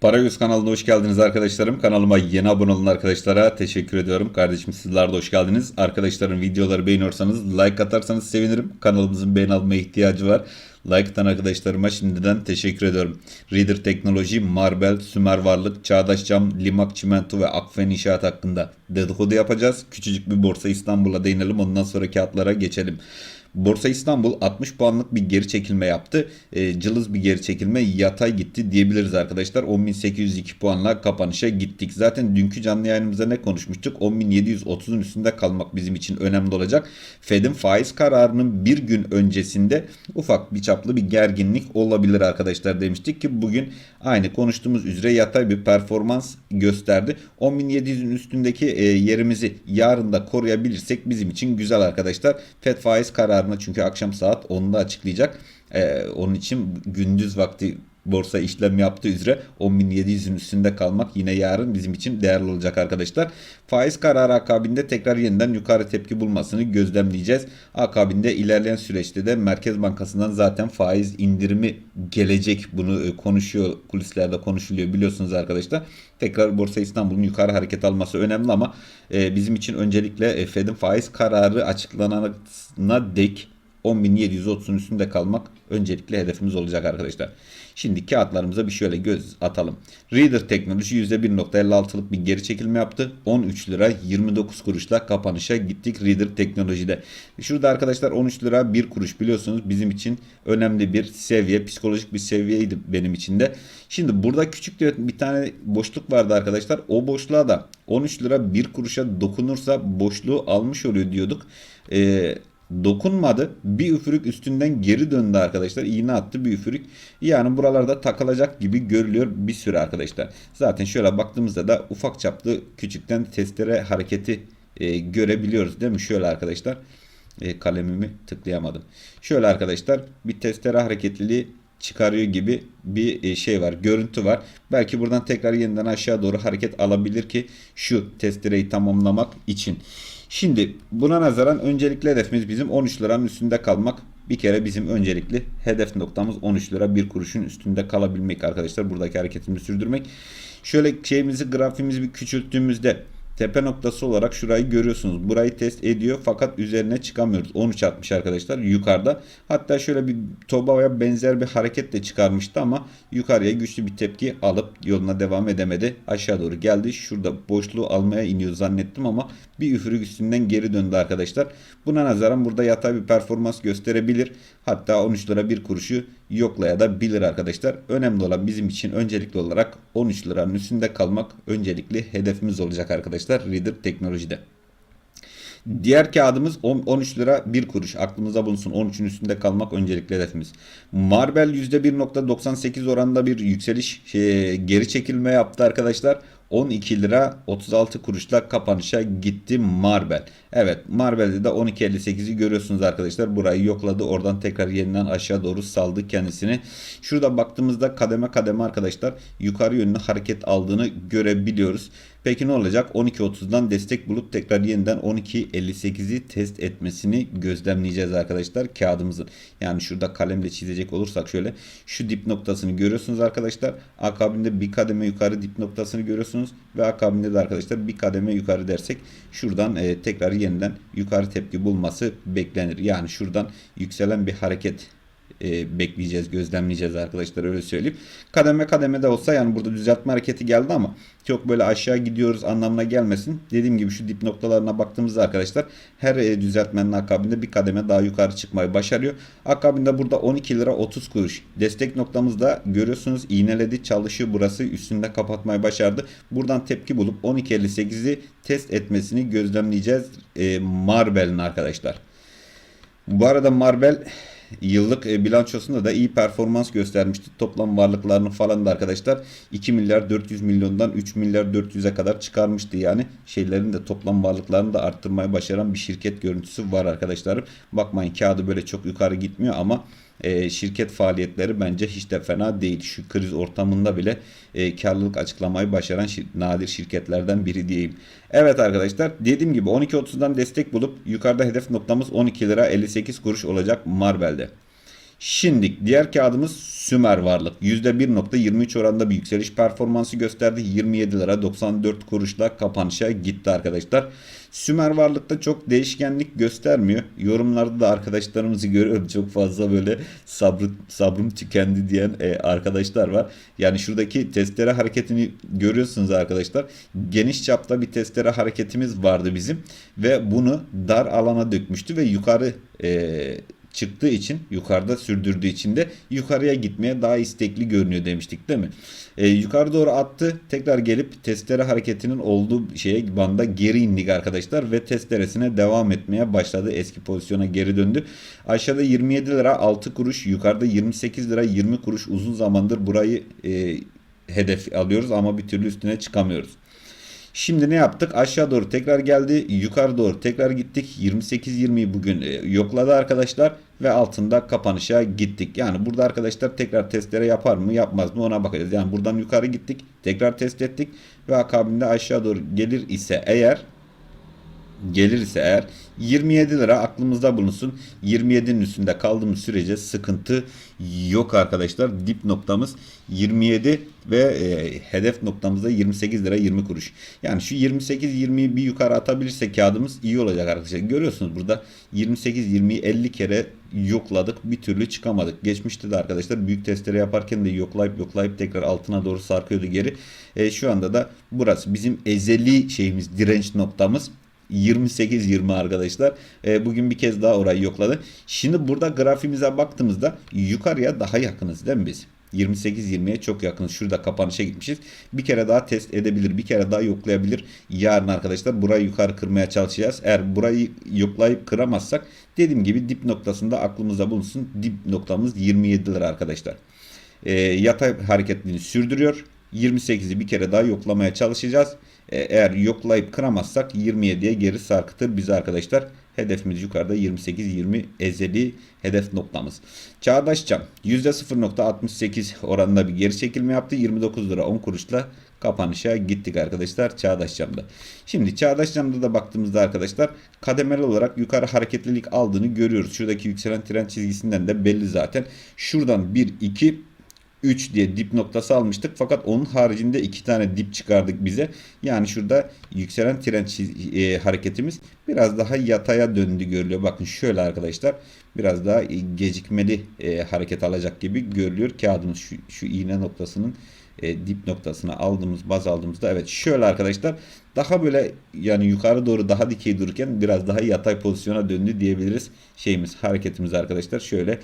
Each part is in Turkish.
Paragöz kanalına hoş geldiniz arkadaşlarım. Kanalıma yeni abone olan arkadaşlara teşekkür ediyorum. Kardeşim sizler de hoş geldiniz. Arkadaşlarım videoları beğeniyorsanız like atarsanız sevinirim. Kanalımızın beğen almaya ihtiyacı var. Like atan arkadaşlarıma şimdiden teşekkür ediyorum. Reader Teknoloji, Marbel, Sümer Varlık, Çağdaş Cam, Limak Çimento ve Akfen İnşaat hakkında dedikodu yapacağız. Küçücük bir borsa İstanbul'a değinelim ondan sonra kağıtlara geçelim. Borsa İstanbul 60 puanlık bir geri çekilme yaptı. E, cılız bir geri çekilme yatay gitti diyebiliriz arkadaşlar. 10.802 puanla kapanışa gittik. Zaten dünkü canlı yayınımızda ne konuşmuştuk? 10.730'un üstünde kalmak bizim için önemli olacak. Fed'in faiz kararının bir gün öncesinde ufak bir çaplı bir gerginlik olabilir arkadaşlar demiştik ki bugün aynı konuştuğumuz üzere yatay bir performans gösterdi. 10.700'ün üstündeki e, yerimizi yarın da koruyabilirsek bizim için güzel arkadaşlar. Fed faiz kararını çünkü akşam saat 10'da açıklayacak. E, onun için gündüz vakti borsa işlem yaptığı üzere 10.700'ün üstünde kalmak yine yarın bizim için değerli olacak arkadaşlar. Faiz kararı akabinde tekrar yeniden yukarı tepki bulmasını gözlemleyeceğiz. Akabinde ilerleyen süreçte de Merkez Bankası'ndan zaten faiz indirimi gelecek. Bunu e, konuşuyor kulislerde konuşuluyor biliyorsunuz arkadaşlar. Tekrar Borsa İstanbul'un yukarı hareket alması önemli ama e, bizim için öncelikle e, Fed'in faiz kararı açıklanana dek 10.730'un üstünde kalmak öncelikle hedefimiz olacak arkadaşlar. Şimdi kağıtlarımıza bir şöyle göz atalım. Reader Teknoloji %1.56'lık bir geri çekilme yaptı. 13 lira 29 kuruşla kapanışa gittik Reader Teknoloji'de. Şurada arkadaşlar 13 lira 1 kuruş biliyorsunuz bizim için önemli bir seviye. Psikolojik bir seviyeydi benim için de. Şimdi burada küçük bir tane boşluk vardı arkadaşlar. O boşluğa da 13 lira 1 kuruşa dokunursa boşluğu almış oluyor diyorduk. Eee dokunmadı. Bir üfürük üstünden geri döndü arkadaşlar. İğne attı bir üfürük. Yani buralarda takılacak gibi görülüyor bir süre arkadaşlar. Zaten şöyle baktığımızda da ufak çaplı küçükten testere hareketi e, görebiliyoruz değil mi? Şöyle arkadaşlar e, kalemimi tıklayamadım. Şöyle arkadaşlar bir testere hareketliliği çıkarıyor gibi bir e, şey var. Görüntü var. Belki buradan tekrar yeniden aşağı doğru hareket alabilir ki şu testereyi tamamlamak için. Şimdi buna nazaran öncelikli hedefimiz bizim 13 liranın üstünde kalmak. Bir kere bizim öncelikli hedef noktamız 13 lira bir kuruşun üstünde kalabilmek arkadaşlar. Buradaki hareketimizi sürdürmek. Şöyle şeyimizi grafimizi bir küçülttüğümüzde tepe noktası olarak şurayı görüyorsunuz. Burayı test ediyor fakat üzerine çıkamıyoruz. 13.60 arkadaşlar yukarıda. Hatta şöyle bir Toba'ya benzer bir hareket de çıkarmıştı ama yukarıya güçlü bir tepki alıp yoluna devam edemedi. Aşağı doğru geldi. Şurada boşluğu almaya iniyor zannettim ama bir üfürük üstünden geri döndü arkadaşlar. Buna nazaran burada yatay bir performans gösterebilir. Hatta 13 lira bir kuruşu yoklayabilir arkadaşlar. Önemli olan bizim için öncelikli olarak 13 liranın üstünde kalmak öncelikli hedefimiz olacak arkadaşlar Reader teknolojide. Diğer kağıdımız 13 lira 1 kuruş. Aklımıza bulunsun. 13'ün üstünde kalmak öncelikli hedefimiz. Marbel %1.98 oranında bir yükseliş şey, geri çekilme yaptı arkadaşlar. 12 lira 36 kuruşla kapanışa gitti Marbel. Evet Marbel'de de 12.58'i görüyorsunuz arkadaşlar. Burayı yokladı. Oradan tekrar yeniden aşağı doğru saldı kendisini. Şurada baktığımızda kademe kademe arkadaşlar yukarı yönlü hareket aldığını görebiliyoruz. Peki ne olacak? 12.30'dan destek bulup tekrar yeniden 12.58'i test etmesini gözlemleyeceğiz arkadaşlar kağıdımızın. Yani şurada kalemle çizecek olursak şöyle şu dip noktasını görüyorsunuz arkadaşlar. Akabinde bir kademe yukarı dip noktasını görüyorsunuz ve akabinde de arkadaşlar bir kademe yukarı dersek şuradan e, tekrar yeniden yukarı tepki bulması beklenir. Yani şuradan yükselen bir hareket e, bekleyeceğiz, gözlemleyeceğiz arkadaşlar öyle söyleyeyim. Kademe kademe de olsa yani burada düzeltme hareketi geldi ama çok böyle aşağı gidiyoruz anlamına gelmesin. Dediğim gibi şu dip noktalarına baktığımızda arkadaşlar her e, düzeltmenin akabinde bir kademe daha yukarı çıkmayı başarıyor. Akabinde burada 12 lira 30 kuruş. Destek noktamızda görüyorsunuz iğneledi çalışıyor burası üstünde kapatmayı başardı. Buradan tepki bulup 12.58'i test etmesini gözlemleyeceğiz e, Marbel'in arkadaşlar. Bu arada Marbel yıllık e, bilançosunda da iyi performans göstermişti. Toplam varlıklarını falan da arkadaşlar 2 milyar 400 milyondan 3 milyar 400'e kadar çıkarmıştı. Yani şeylerin de toplam varlıklarını da arttırmaya başaran bir şirket görüntüsü var arkadaşlarım. Bakmayın kağıdı böyle çok yukarı gitmiyor ama e, şirket faaliyetleri bence hiç de fena değil. Şu kriz ortamında bile e, karlılık açıklamayı başaran şir nadir şirketlerden biri diyeyim. Evet arkadaşlar dediğim gibi 12.30'dan destek bulup yukarıda hedef noktamız 12 lira 58 kuruş olacak Marbel'de. Şimdi diğer kağıdımız Sümer Varlık. %1.23 oranında bir yükseliş performansı gösterdi. 27 lira 94 kuruşla kapanışa gitti arkadaşlar. Sümer Varlık'ta çok değişkenlik göstermiyor. Yorumlarda da arkadaşlarımızı görüyorum. Çok fazla böyle sabrı, sabrım tükendi diyen e, arkadaşlar var. Yani şuradaki testere hareketini görüyorsunuz arkadaşlar. Geniş çapta bir testere hareketimiz vardı bizim. Ve bunu dar alana dökmüştü ve yukarı e, çıktığı için yukarıda sürdürdüğü için de yukarıya gitmeye daha istekli görünüyor demiştik değil mi? E, yukarı doğru attı. Tekrar gelip testere hareketinin olduğu şeye banda geri indik arkadaşlar ve testeresine devam etmeye başladı. Eski pozisyona geri döndü. Aşağıda 27 lira 6 kuruş, yukarıda 28 lira 20 kuruş uzun zamandır burayı e, hedef alıyoruz ama bir türlü üstüne çıkamıyoruz. Şimdi ne yaptık? Aşağı doğru tekrar geldi. Yukarı doğru tekrar gittik. 28-20'yi bugün e, yokladı arkadaşlar. Ve altında kapanışa gittik. Yani burada arkadaşlar tekrar testlere yapar mı yapmaz mı ona bakacağız. Yani buradan yukarı gittik. Tekrar test ettik. Ve akabinde aşağı doğru gelir ise eğer gelir ise eğer 27 lira aklımızda bulunsun. 27'nin üstünde kaldığımız sürece sıkıntı yok arkadaşlar. Dip noktamız 27 ve e, hedef noktamızda 28 lira 20 kuruş. Yani şu 28-20'yi bir yukarı atabilirsek kağıdımız iyi olacak arkadaşlar. Görüyorsunuz burada 28-20'yi 50 kere yokladık. Bir türlü çıkamadık. Geçmişte de arkadaşlar büyük testleri yaparken de yoklayıp yoklayıp tekrar altına doğru sarkıyordu geri. E, şu anda da burası bizim ezeli şeyimiz direnç noktamız. 28-20 arkadaşlar. E, bugün bir kez daha orayı yokladı. Şimdi burada grafimize baktığımızda yukarıya daha yakınız değil mi biz? 28-20'ye çok yakınız. Şurada kapanışa gitmişiz. Bir kere daha test edebilir. Bir kere daha yoklayabilir. Yarın arkadaşlar burayı yukarı kırmaya çalışacağız. Eğer burayı yoklayıp kıramazsak dediğim gibi dip noktasında aklımızda bulunsun. Dip noktamız 27 lira arkadaşlar. E, yatay hareketliğini sürdürüyor. 28'i bir kere daha yoklamaya çalışacağız. E, eğer yoklayıp kıramazsak 27'ye geri sarkıtır bizi arkadaşlar. Hedefimiz yukarıda 28-20 ezeli hedef noktamız. Çağdaş Cam %0.68 oranında bir geri çekilme yaptı. 29 lira 10 kuruşla kapanışa gittik arkadaşlar Çağdaş Cam'da. Şimdi Çağdaş Cam'da da baktığımızda arkadaşlar kademeli olarak yukarı hareketlilik aldığını görüyoruz. Şuradaki yükselen trend çizgisinden de belli zaten. Şuradan 1 2 3 diye dip noktası almıştık. Fakat onun haricinde iki tane dip çıkardık bize. Yani şurada yükselen trend e, hareketimiz biraz daha yataya döndü görülüyor. Bakın şöyle arkadaşlar biraz daha gecikmeli e, hareket alacak gibi görülüyor. Kağıdımız şu, şu iğne noktasının e, dip noktasına aldığımız baz aldığımızda evet şöyle arkadaşlar daha böyle yani yukarı doğru daha dikey dururken biraz daha yatay pozisyona döndü diyebiliriz şeyimiz hareketimiz arkadaşlar şöyle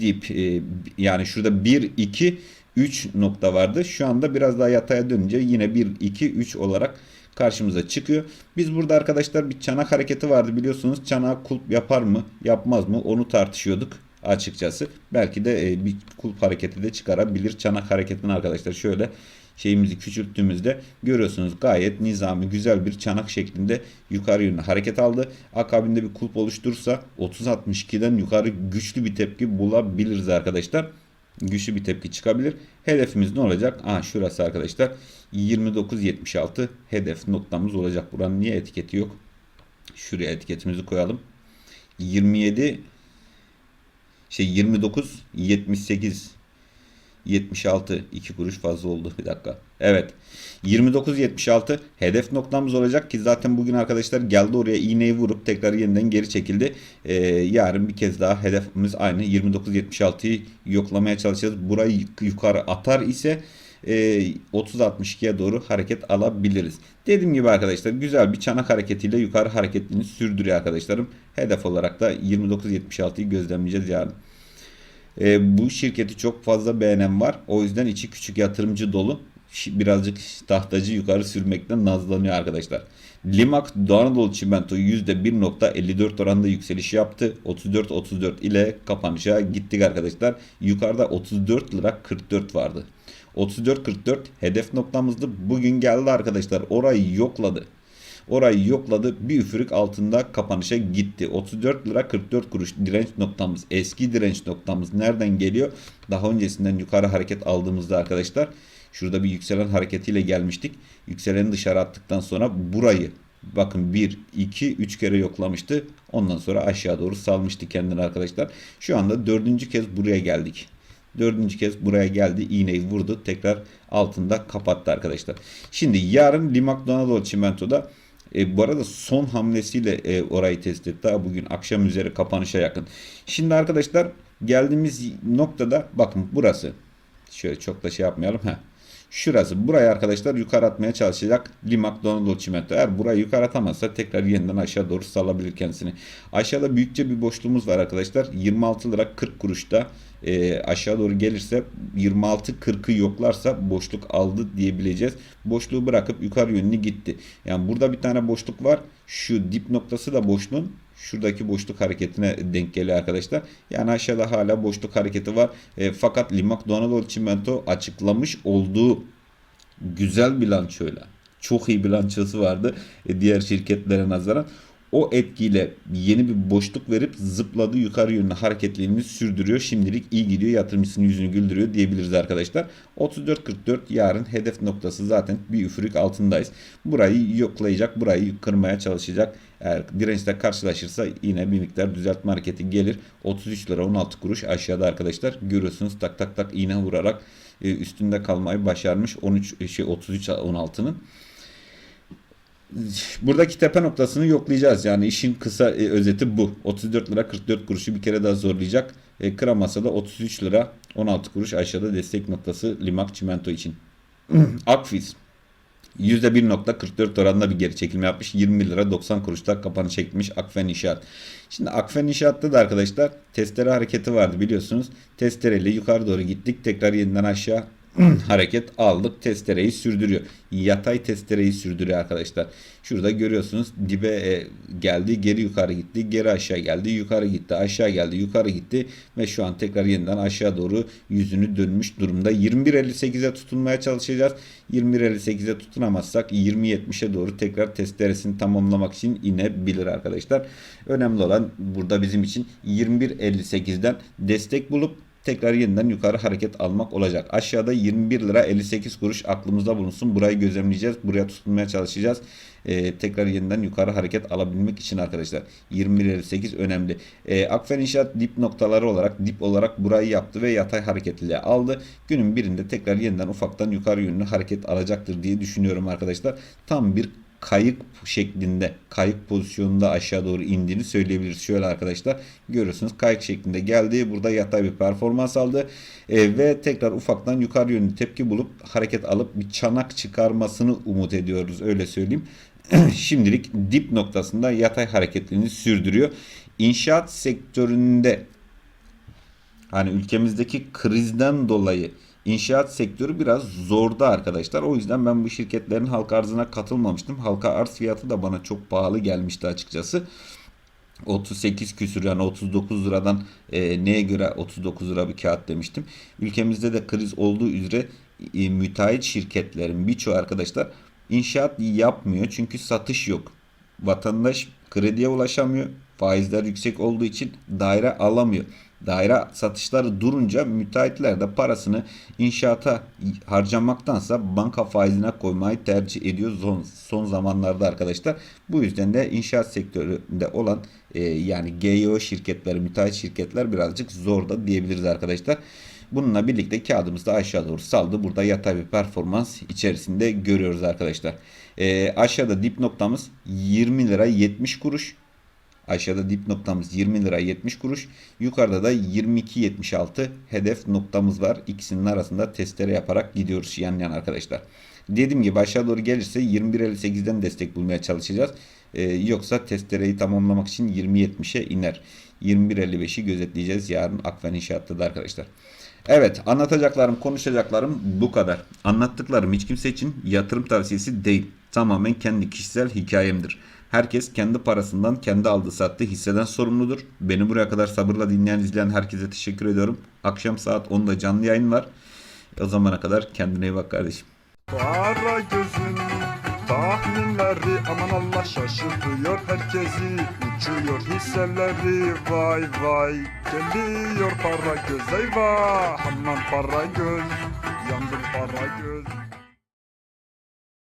dip e, yani şurada 1 2 3 nokta vardı şu anda biraz daha yataya dönünce yine 1 2 3 olarak karşımıza çıkıyor. Biz burada arkadaşlar bir çanak hareketi vardı biliyorsunuz. Çanak kulp yapar mı yapmaz mı onu tartışıyorduk açıkçası. Belki de e, bir kulp hareketi de çıkarabilir. Çanak hareketini arkadaşlar şöyle şeyimizi küçülttüğümüzde görüyorsunuz gayet nizami güzel bir çanak şeklinde yukarı yönlü hareket aldı. Akabinde bir kulp oluşturursa 30-62'den yukarı güçlü bir tepki bulabiliriz arkadaşlar. Güçlü bir tepki çıkabilir. Hedefimiz ne olacak? Aa, şurası arkadaşlar 29.76 hedef noktamız olacak. Buranın niye etiketi yok? Şuraya etiketimizi koyalım. 27 şey 29 78 76 2 kuruş fazla oldu bir dakika. Evet 29 76 hedef noktamız olacak ki zaten bugün arkadaşlar geldi oraya iğneyi vurup tekrar yeniden geri çekildi. Ee, yarın bir kez daha hedefimiz aynı 29 76'yı yoklamaya çalışacağız. Burayı yukarı atar ise e, 30-62'ye doğru hareket alabiliriz. Dediğim gibi arkadaşlar güzel bir çanak hareketiyle yukarı hareketliğini sürdürüyor arkadaşlarım. Hedef olarak da 29-76'yı gözlemleyeceğiz yarın. E, bu şirketi çok fazla beğenen var. O yüzden içi küçük yatırımcı dolu. Birazcık tahtacı yukarı sürmekten nazlanıyor arkadaşlar. Limak Doğu Anadolu Çimento %1.54 oranında yükseliş yaptı. 34-34 ile kapanışa gittik arkadaşlar. Yukarıda 34 lira 44 vardı. 34-44 hedef noktamızdı. Bugün geldi arkadaşlar. Orayı yokladı. Orayı yokladı. Bir üfürük altında kapanışa gitti. 34 lira 44 kuruş direnç noktamız. Eski direnç noktamız nereden geliyor? Daha öncesinden yukarı hareket aldığımızda arkadaşlar şurada bir yükselen hareketiyle gelmiştik. Yükseleni dışarı attıktan sonra burayı Bakın 1, 2, 3 kere yoklamıştı. Ondan sonra aşağı doğru salmıştı kendini arkadaşlar. Şu anda dördüncü kez buraya geldik. Dördüncü kez buraya geldi. iğneyi vurdu. Tekrar altında kapattı arkadaşlar. Şimdi yarın Limak Donadol Çimento'da e, bu arada son hamlesiyle e, orayı test etti. Ha, Bugün akşam üzeri kapanışa yakın. Şimdi arkadaşlar geldiğimiz noktada bakın burası. Şöyle çok da şey yapmayalım. Heh. Şurası. Burayı arkadaşlar yukarı atmaya çalışacak Limak Donaldo Çimento. Eğer burayı yukarı atamazsa tekrar yeniden aşağı doğru salabilir kendisini. Aşağıda büyükçe bir boşluğumuz var arkadaşlar. 26 lira 40 kuruşta e, aşağı doğru gelirse 26-40'ı yoklarsa boşluk aldı diyebileceğiz. Boşluğu bırakıp yukarı yönlü gitti. Yani burada bir tane boşluk var. Şu dip noktası da boşluğun şuradaki boşluk hareketine denk geliyor arkadaşlar. Yani aşağıda hala boşluk hareketi var. E, fakat Limak Donaldo Çimento açıklamış olduğu güzel bilançoyla çok iyi bilançosu vardı e, diğer şirketlere nazaran. O etkiyle yeni bir boşluk verip zıpladı yukarı yönlü hareketlerini sürdürüyor. Şimdilik iyi gidiyor yatırımcısının yüzünü güldürüyor diyebiliriz arkadaşlar. 34.44 yarın hedef noktası zaten bir üfürük altındayız. Burayı yoklayacak, burayı kırmaya çalışacak. Eğer dirençle karşılaşırsa yine bir miktar düzeltme hareketi gelir. 33 lira 16 kuruş aşağıda arkadaşlar. Görüyorsunuz tak tak tak iğne vurarak e, üstünde kalmayı başarmış 13 şey 33 16'nın buradaki tepe noktasını yoklayacağız. Yani işin kısa e, özeti bu. 34 lira 44 kuruşu bir kere daha zorlayacak. E, kıramasa da 33 lira 16 kuruş aşağıda destek noktası Limak Çimento için. Akfiz %1.44 oranında bir geri çekilme yapmış. 20 lira 90 kuruşta kapanış çekmiş Akfen İnşaat. Şimdi Akfen İnşaat'ta da arkadaşlar testere hareketi vardı biliyorsunuz. Testereyle yukarı doğru gittik. Tekrar yeniden aşağı hareket aldık. Testereyi sürdürüyor. Yatay testereyi sürdürüyor arkadaşlar. Şurada görüyorsunuz dibe e, geldi, geri yukarı gitti, geri aşağı geldi, yukarı gitti, aşağı geldi, yukarı gitti ve şu an tekrar yeniden aşağı doğru yüzünü dönmüş durumda. 21.58'e tutunmaya çalışacağız. 21.58'e tutunamazsak 20.70'e doğru tekrar testeresini tamamlamak için inebilir arkadaşlar. Önemli olan burada bizim için 21.58'den destek bulup tekrar yeniden yukarı hareket almak olacak. Aşağıda 21 lira 58 kuruş aklımızda bulunsun. Burayı gözlemleyeceğiz. Buraya tutunmaya çalışacağız. Ee, tekrar yeniden yukarı hareket alabilmek için arkadaşlar. 21.58 önemli. Ee, Akfen İnşaat dip noktaları olarak dip olarak burayı yaptı ve yatay hareketliliği aldı. Günün birinde tekrar yeniden ufaktan yukarı yönlü hareket alacaktır diye düşünüyorum arkadaşlar. Tam bir kayık şeklinde kayık pozisyonunda aşağı doğru indiğini söyleyebiliriz. Şöyle arkadaşlar görüyorsunuz kayık şeklinde geldi. Burada yatay bir performans aldı. E, ve tekrar ufaktan yukarı yönlü tepki bulup hareket alıp bir çanak çıkarmasını umut ediyoruz. Öyle söyleyeyim. Şimdilik dip noktasında yatay hareketlerini sürdürüyor. İnşaat sektöründe hani ülkemizdeki krizden dolayı İnşaat sektörü biraz zorda arkadaşlar. O yüzden ben bu şirketlerin halka arzına katılmamıştım. Halka arz fiyatı da bana çok pahalı gelmişti açıkçası. 38 küsür yani 39 liradan e, neye göre 39 lira bir kağıt demiştim. Ülkemizde de kriz olduğu üzere e, müteahhit şirketlerin birçoğu arkadaşlar inşaat yapmıyor çünkü satış yok. Vatandaş krediye ulaşamıyor. Faizler yüksek olduğu için daire alamıyor. Daire satışları durunca müteahhitler de parasını inşaata harcamaktansa banka faizine koymayı tercih ediyor son, son zamanlarda arkadaşlar. Bu yüzden de inşaat sektöründe olan e, yani GYO şirketleri, müteahhit şirketler birazcık zorda diyebiliriz arkadaşlar. Bununla birlikte kağıdımız da aşağı doğru saldı. Burada yatay bir performans içerisinde görüyoruz arkadaşlar. E, aşağıda dip noktamız 20 lira 70 kuruş. Aşağıda dip noktamız 20 lira 70 kuruş. Yukarıda da 22.76 hedef noktamız var. İkisinin arasında testere yaparak gidiyoruz yan yan arkadaşlar. Dediğim gibi aşağı doğru gelirse 21.58'den destek bulmaya çalışacağız. Ee, yoksa testereyi tamamlamak için 20.70'e iner. 21.55'i gözetleyeceğiz yarın Akfen İnşaat'ta da arkadaşlar. Evet anlatacaklarım konuşacaklarım bu kadar. Anlattıklarım hiç kimse için yatırım tavsiyesi değil. Tamamen kendi kişisel hikayemdir. Herkes kendi parasından kendi aldığı sattığı hisseden sorumludur. Beni buraya kadar sabırla dinleyen izleyen herkese teşekkür ediyorum. Akşam saat 10'da canlı yayın var. O zamana kadar kendine iyi bak kardeşim. Para gözün tahminleri aman Allah şaşırtıyor herkesi Uçuyor hisseleri vay vay Geliyor para göz eyvah aman para göz Yandım para göz